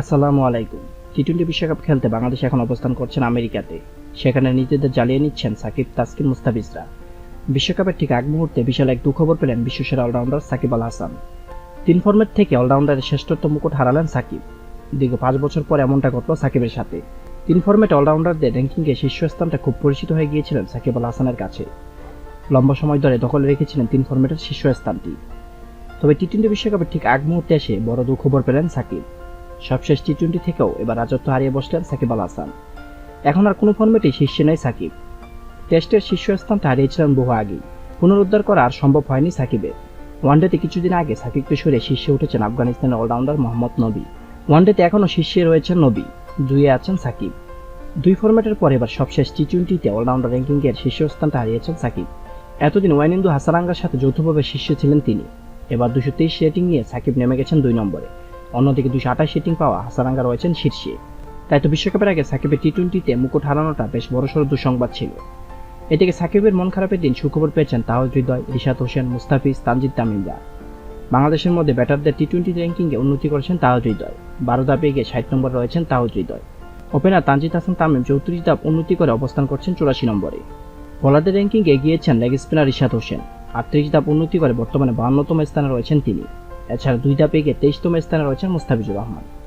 আসসালামু আলাইকুম। T twenty বিশ্বকাপ খেলতে বাংলাদেশ এখন অবস্থান করছেন আমেরিকাতে। সেখানে নিজেদের জ্বালিয়ে নিচ্ছেন সাকিব, তাসকিন, মুস্তাফিজরা। বিশ্বকাপের ঠিক আগ মুহূর্তে বিশাল এক দুঃখবর পেলেন বিশ্বসেরা অলরাউন্ডার সাকিব আল হাসান। তিন ফর্মেট থেকে অলরাউন্ডারের শ্রেষ্ঠত্ব মুকুট হারালেন সাকিব। দীর্ঘ পাঁচ বছর পর এমনটা ঘটল সাকিবের সাথে। তিন ফর্মেট অলরাউন্ডারদের র্যাঙ্কিংয়ে শীর্ষস্থানটা খুব পরিচিত হয়ে গিয়েছিলেন সাকিব আল হাসানের কাছে। লম্বা সময় ধরে দখলে রেখেছিলেন তিন ফর্মেটের শীর্ষস্থানটি। তবে টি টোয়েন্টি বিশ্বকাপের ঠিক আগ মুহূর্তে এসে বড় দুঃখবর পেলেন সাকিব। সবশেষ টি টোয়েন্টি থেকেও এবার রাজত্ব হারিয়ে বসলেন সাকিব আল হাসান। এখন আর কোনো ফর্মেটেই শীর্ষে নেই সাকিব। টেস্টের শীর্ষস্থানটা হারিয়েছিলেন বহু আগেই। পুনরুদ্ধার করা আর সম্ভব হয়নি সাকিবের ওয়ানডেতে কিছুদিন আগে সাকিবকে সরে শীর্ষে উঠেছেন আফগানিস্তানের অলরাউন্ডার মোহাম্মদ নবী। ওয়ানডেতে এখনও শীর্ষে রয়েছেন নবী। দুইয়ে আছেন সাকিব। দুই ফরম্যাটের পর এবার সবশেষ টি টোয়েন্টিতে অলরাউন্ডার র্যাঙ্কিংয়ের শীর্ষস্থানটা হারিয়েছেন সাকিব। এতদিন ওয়াইনিন্দু হাসারাঙ্গার সাথে যৌথভাবে শীর্ষে ছিলেন তিনি। এবার দুশো তেইশ রেটিং নিয়ে সাকিব নেমে গেছেন দুই নম্বরে। অন্যদিকে দুশো আঠাশ রেটিং পাওয়া হাসারাঙ্গা রয়েছেন শীর্ষে। তাই তো বিশ্বকাপের আগে সাকিবের টি টোয়েন্টিতে মুকুট হারানোটা বেশ বড়সড় দুঃসংবাদ ছিল। এদিকে সাকিবের মন খারাপের দিন সুখবর পেয়েছেন তাওয়াজ হৃদয়, রিশাদ হোসেন, মুস্তাফিজ, তানজিদ তামিমরা। বাংলাদেশের মধ্যে ব্যাটারদের টি টোয়েন্টি র্যাঙ্কিংয়ে উন্নতি করেছেন তাওয়াজ হৃদয়। বারো ধাপে গিয়ে ষাট নম্বর রয়েছেন তাওয়াজ হৃদয়। ওপেনার তানজিদ হাসান তামিম চৌত্রিশ ধাপ উন্নতি করে অবস্থান করছেন চুরাশি নম্বরে। বোলারদের র্যাঙ্কিংয়ে এগিয়েছেন লেগ স্পিনার রিশাদ হোসেন। আটত্রিশ ধাপ উন্নতি করে বর্তমানে বাহান্নতম স্থানে রয়েছেন তিনি। এছাড়া দুইটা ধাপে গিয়ে তেইশতম স্থানে রয়েছেন মুস্তাফিজুর রহমান।